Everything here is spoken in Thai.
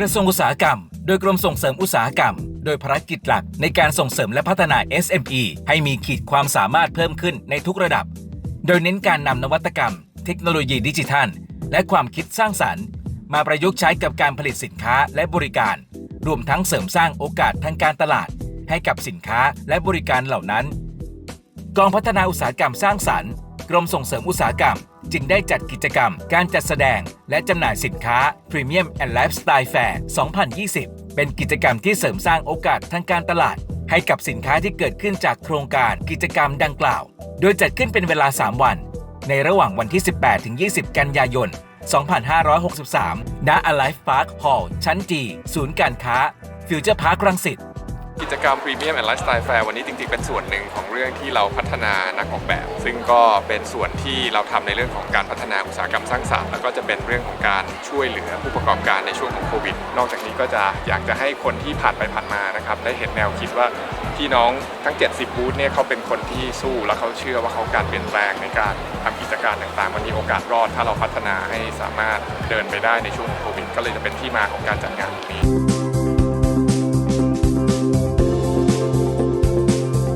กระทรวงอุตสาหกรรม โดยกรมส่งเสริมอุตสาหกรรม โดยภารกิจหลักในการส่งเสริมและพัฒนา SME ให้มีขีดความสามารถเพิ่มขึ้นในทุกระดับ โดยเน้นการนำนวัตกรรม เทคโนโลยีดิจิทัล และความคิดสร้างสรรค์ มาประยุกต์ใช้กับการผลิตสินค้าและบริการ รวมทั้งเสริมสร้างโอกาสทางการตลาด ให้กับสินค้าและบริการเหล่านั้น กองพัฒนาอุตสาหกรรมสร้างสรรค์ กรมส่งเสริมอุตสาหกรรม จึงได้จัดกิจกรรม การจัดแสดง และจำหน่ายสินค้า Premium and Lifestyle Fair 2020 เป็นกิจกรรมที่เสริมสร้างโอกาสทางการตลาด ให้กับสินค้าที่เกิดขึ้นจากโครงการกิจกรรมดังกล่าว โดยจัดขึ้นเป็นเวลา 3 วัน ในระหว่างวันที่ 18ถึง20 กันยายน 2563 ณ Alive Park Hall ชั้นจีศูนย์การค้า Future Park รังสิต กิจกรรม Premium and Lifestyle Fair วันนี้จริงๆ เป็นส่วนหนึ่งของเรื่องที่เราพัฒนานักออกแบบ ซึ่งก็เป็นส่วนที่เราทำในเรื่องของการพัฒนาอุตสาหกรรมสร้างสรรค์แล้วก็จะเป็นเรื่องของการช่วยเหลือผู้ประกอบการในช่วงของโควิด นอกจากนี้ก็จะอยากจะให้คนที่ผ่านไปผ่านมานะครับได้เห็นแนวคิดว่าพี่น้องทั้ง 70 บูธเนี่ยเขาเป็นคนที่สู้และเขาเชื่อว่าเขาการเปลี่ยนแปลงในการทำกิจการต่างๆ มันมีโอกาสรอด ถ้าเราพัฒนาให้สามารถเดินไปได้ในช่วงของโควิด ก็เลยจะเป็นที่มาของการจัดงานนี้